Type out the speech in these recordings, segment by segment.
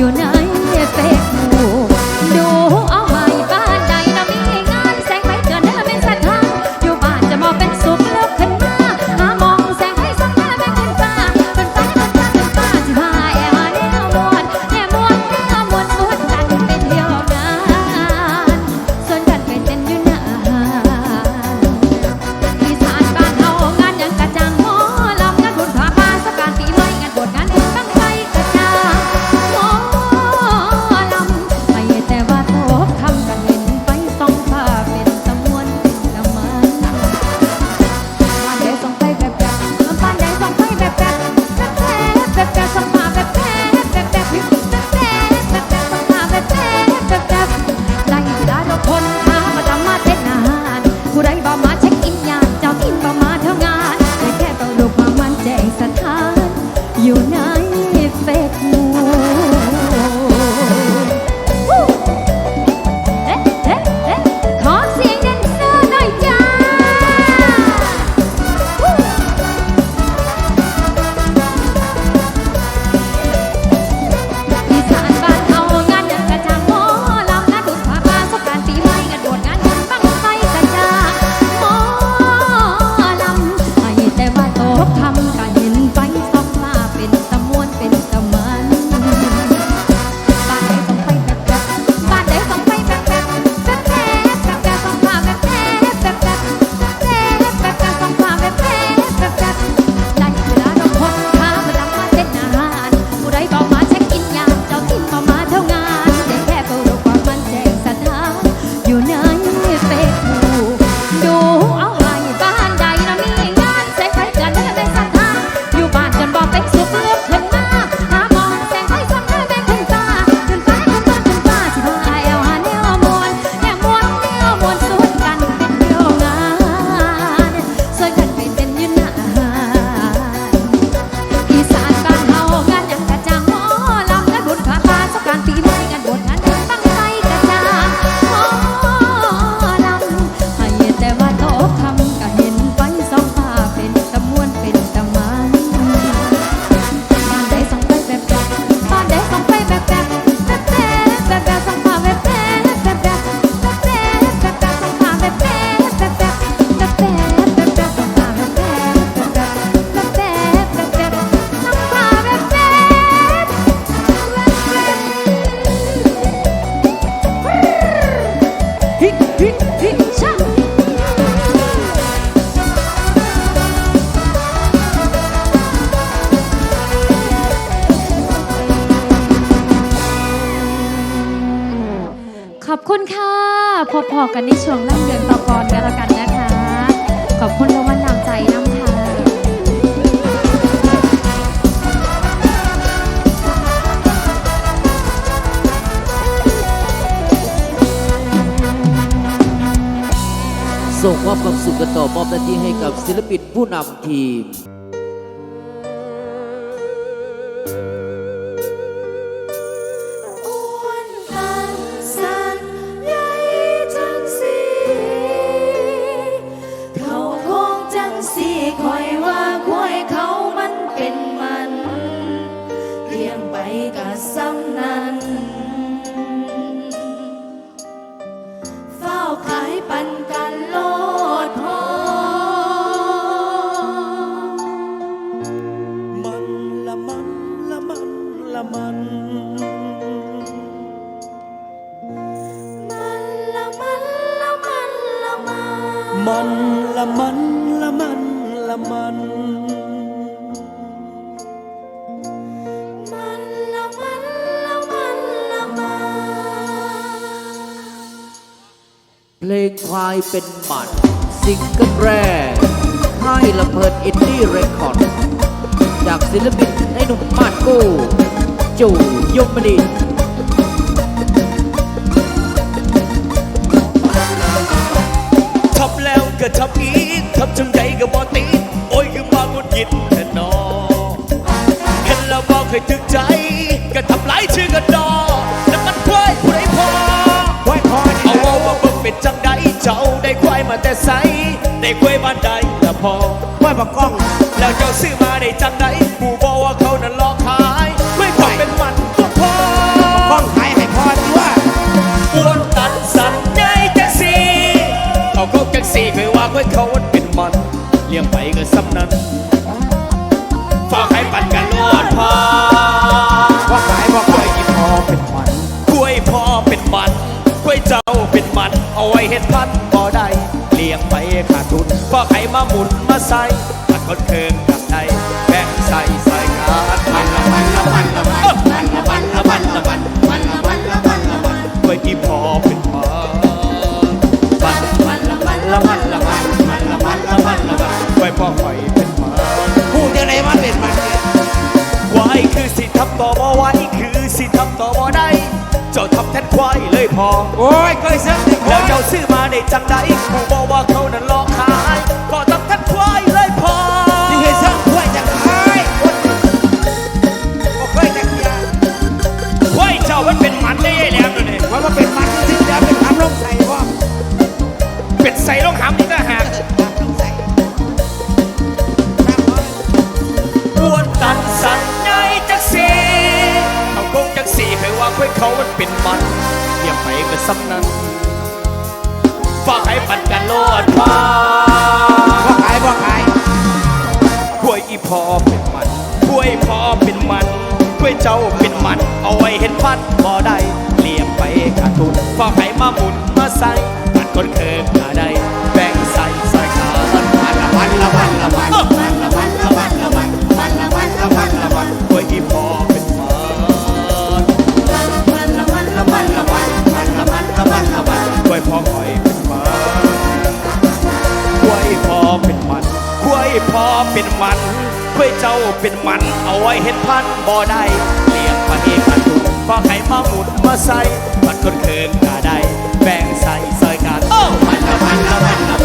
yo nada ขอบคุณค่ะ พบพอกันในช่วงล่ำเดือนต่อกอนกันแล้วกันนะคะ ขอบคุณรางวัลนำใจน้ำค่ะส่งมอบความสุขกันต่อมอบหน้าที่ให้กับศิลปินผู้นำทีม สีคอย ลงควายเป็นหมันซิงเกิลแรกค่ายละเพลินอินดี้เรคคอร์ด จากศิลปินไอ้หนุ่มมาดกู้จู่ยมดินทับแล้วก็ทับอีกทับจนใหญ่ก็บ่ตีโอ้ยคือมางุดหยิดแน่นอเห็นแล้วบ่เคยถึกใจ ก็ทำหลายชื่อกันดอน เบิ่งเป็นจังใดเจ้าได้ควายมาแต่ไสได้ควายบ้านใดละพอห้วยบักกล้อง แล้วเจ้าซื้อมาได้จังใดผู้บอกว่าเขานั้นหลอกขายไม่ควายเป็นมันก็พอกล้องขายให้พอตัวอ้วนตันสันใหญ่จังสีเขาก็จังสีเคยว่าเคยเขามันเป็นมันเลี้ยงไปก็ซ้ำนั้น เห็ดพันบ่ได้เลี้ยงไปขาดทุนฝากให้มาหมุนมาใส่ตัดคนเคืองกับใดแบ่งใส่ใส่ขาดมันละมันละมันละมันมันละมันละมันละมันมันละมันละมันละมันกล้วยที่พอเป็นมันมันมันละมันละมันละมันมันละมันละมันละมันไว้พ่อไข่เป็นหมาพูดยังไงว่าเป็นมันเนี่ยไว้คือสิทำต่อบ่ไว้คือสิทำต่อบ่ได้เจ้าทำแทนควายเลยพอโอ้ยเคยเสื้อ ติดค เป็นมันเอาไว้เห็นพันบ่ได้เลี้ยงไปขาดทุนฝากให้มาหมุดมาใส่ตัดคนเคินกาได้แบ่งใส่ซอยกันโอ้พันละพันละพันละ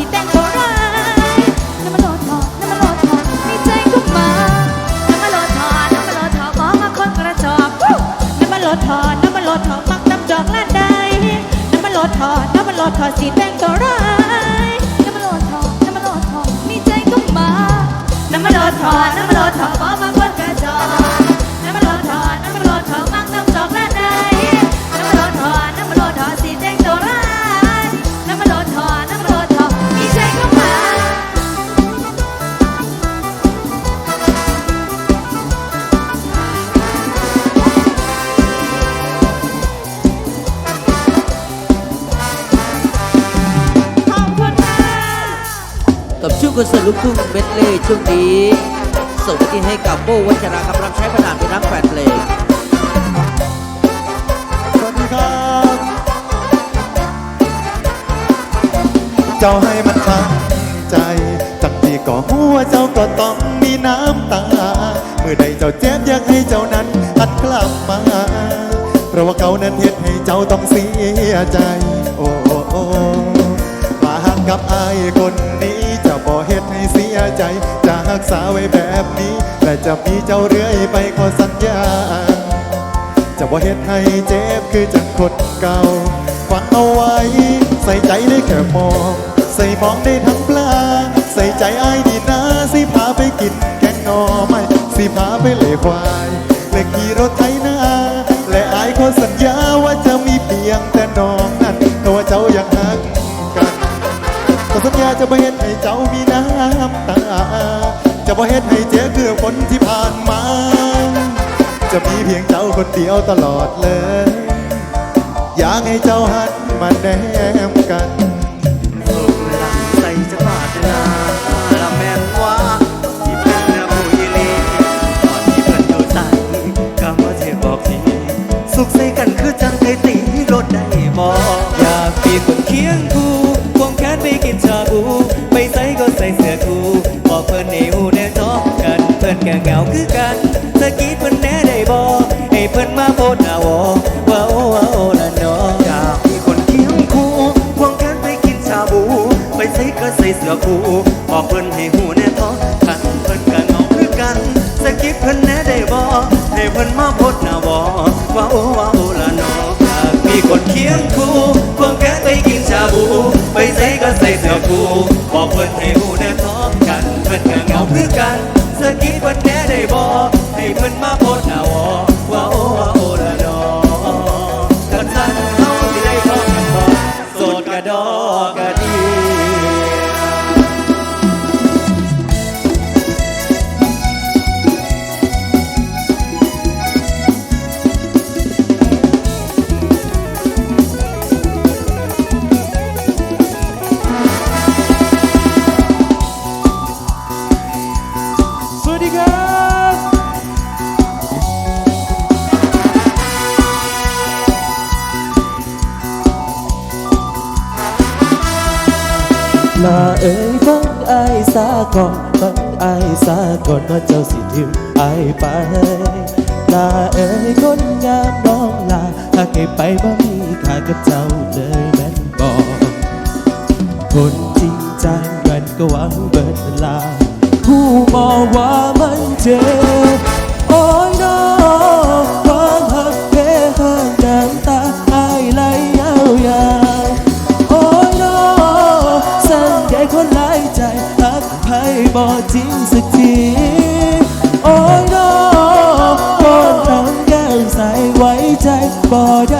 ำมันลดถอนสีแต่งตัวร้ายน้ำมันโลทอน้ำมันโลทอมีใจก็มาน้ำมันโลดถอน้ำมันโลดถอบอกมาพักกระจอกน้ำมันโลดถอน้ำมันโลดถอนมักน้ำจอกลาดได้น้ำมันโลดถอน้ำมันโลดถอสีแต่งตัวร้ายน้ำมันโลทอน้ำมันโลทอมีใจก็มาน้ำมันโลดถอน้ำมันโลดถอบอกมาพักกระจอก กับช่อนเสิร์ตลูกทุ่งเมดเล่ช่วงนี้ ส่งที่ให้กับโบวัชรากับรับใช้ประดานเป็นนักแฟนเพลงสวัสดีครับ เจ้าให้มันตั้งใจจังที่ก่อหัวเจ้าก็ต้องมีน้ำตา เมื่อใดเจ้าเจ็บอยากให้เจ้านั้นหันกลับมา เพราะว่าเขานั้นเฮ็ดให้เจ้าต้องเสียใจ โอ้โอ้ กับอายคนนี้ จะบ่เฮ็ดให้เสียใจ จะรักษาไว้แบบนี้ และจะมีเจ้าเรื่อยไปขอสัญญา จะบ่เฮ็ดให้เจ็บคือจังคนเก่าฟังเอาไว้ ใส่ใจได้แค่มอง ใส่มองได้ทั้งปลา ใส่ใจไอ้ายดีนะสิพาไปกินแกงหนอไม่สิพาไปเล่ควายและขี่รถไถนาและอายขอสัญญาว่าจะมีเพียงแต่น้องนั้นตัวเจ้ายังหัก สัญญาจะบ่เฮ็ดให้เจ้ามีน้ำตา จะบ่เฮ็ดให้เจ๊คือคนที่ผ่านมา จะมีเพียงเจ้าคนเดียวตลอดเลย อยากให้เจ้าหันมาแนมกันใส่จะบาดนาละแม่นว่าที่เป็นนะผู้ยิลีตอนที่เพิ่นอยู่ใส่ก็มาเทบอกที สุขใส่กันคือจังไดตีรถได้บ่อยากมีคนเคียงคู่ ก็เหงาคือกันสะกีดเพิ่นแน่ได้บ่ให้เพิ่นมาโพดหน้าวอว่าโอ้ว่าโอ้ละเนาะอยากมีคนเคียงคู่ควงแขนไปกินชาบู ไปใส่ก็ใส่เสื้อคู่บอกเพิ่นให้ฮู้แน่ท้อกันเพิ่นก็เหงาคือกันสะกีดเพิ่นแน่ได้บ่ให้เพิ่นมาโพดหน้าวอว่าโอ้ว่าโอ้ละเนาะอยากมีคนเคียงคู่ควงแขนไปกินชาบู ไปใส่ก็ใส่เสื้อคู่บอกเพิ่นให้ฮู้แน่ท้อกันเพิ่นก็เหงาคือกัน คิดวันแน่ได้บอก เอ้ยฟังอายสาก่อนฟังอายสาก่อนว่าเจ้าสิทิมอายไปลาเอ้ยคนงามน้องลาหากให้ไปบ่มีค่ากับเจ้าเลยแม่นบอกคนจริงใจมันก็หวังเบิดลา ผู้บอกว่ามันเจ็บโอ้ยน้องความหักเพห่างน้ำตาอายไหลยาวยา บอกจริงสักที โอ้ยน้องก่อนทำแก้มใส่ไว้ใจบ่ได้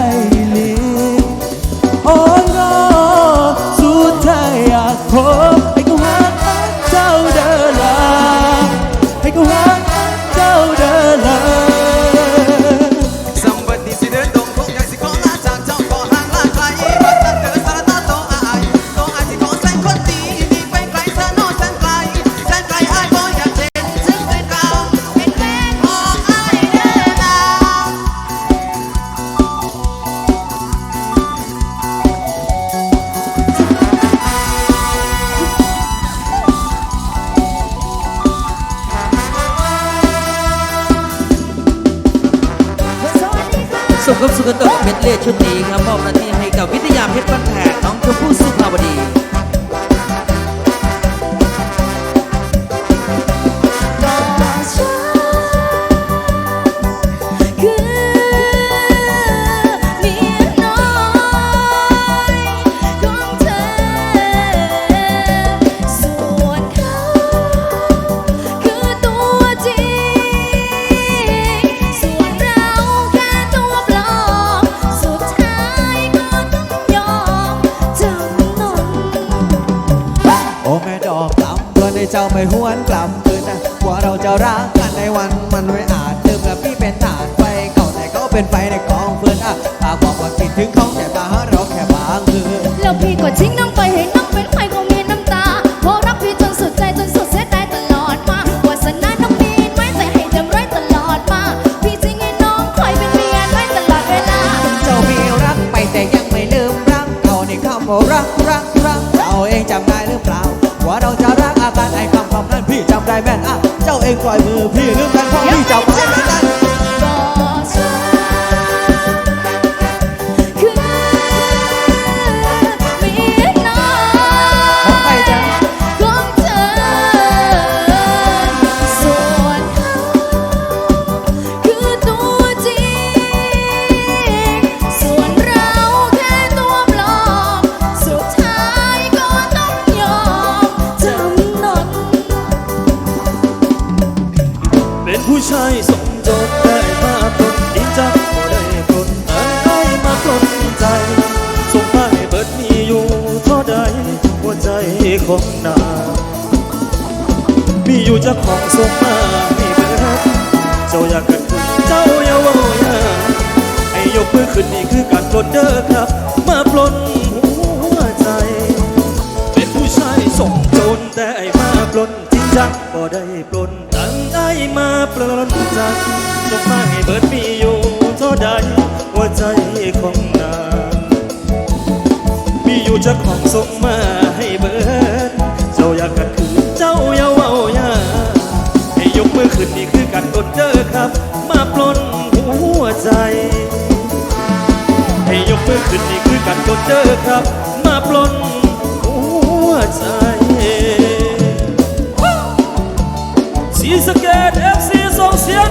สุขตกเพชรเลชชุดนี้ครับมอบหน้าที่ให้กับวิทยาเพชรบ้านแพงน้องชมพู่สุภาวดี เพื่อนให้เจ้าไม่หวนกลับคืนนะกว่าเราจะรักกันในวันมันไม่อาจลืมกับพี่เป็นทหารไฟเก่าแต่เขาเป็นไฟในกองเพื่อนอะปากบอกว่าคิดถึงเขาแต่มาหาเราแค่บางคืนแล้วพี่ก็ทิ้งน้องไปให้น้องเป็นใครคงมีน้ำตาเพราะรักพี่จนสุดใจจนสุดเสียดายตลอดมาวาสนาน้องมีไว้ใจให้จำไว้ตลอดมาพี่จริงให้น้องคอยเป็นเมียไว้ตลอดเวลาเจ้ามีรักไปแต่ยังไม่ลืมรักเขาในคำว่ารักรักรักเจ้าเองจำได้หรือเปล่าว่าเราจะรักอาการไอ้ ได้แม่นอะเจ้าเองปล่อยมือพี่ลืมแฟนพ่อพี่จับไว้แม่น ชายสมจบได้มาปลดดินจักบ่ได้ปลดอันได้มาปลดใจสงให้เบิดมีอยู่เท่าใดหัวใจของนางมีอยู่เจะของส่งมาให้เบิดเจ้าอยากกันเจ้าอย่าว่าอย่าให้ยกมือขึ้นนี่คือการปลดเด้อ จ้าของส่งมาให้เบิด เจ้าอยากกัดคืนเจ้าอย่าเว้าอย่าให้ยกมือขึ้นนี่คือการกดเด้อครับ มาปล้นหัวใจ ให้ยกมือขึ้นนี่คือการกดเจอครับ มาปล้นหัวใจสีสเกตเอฟซีส่งเสียงหน่อยเลย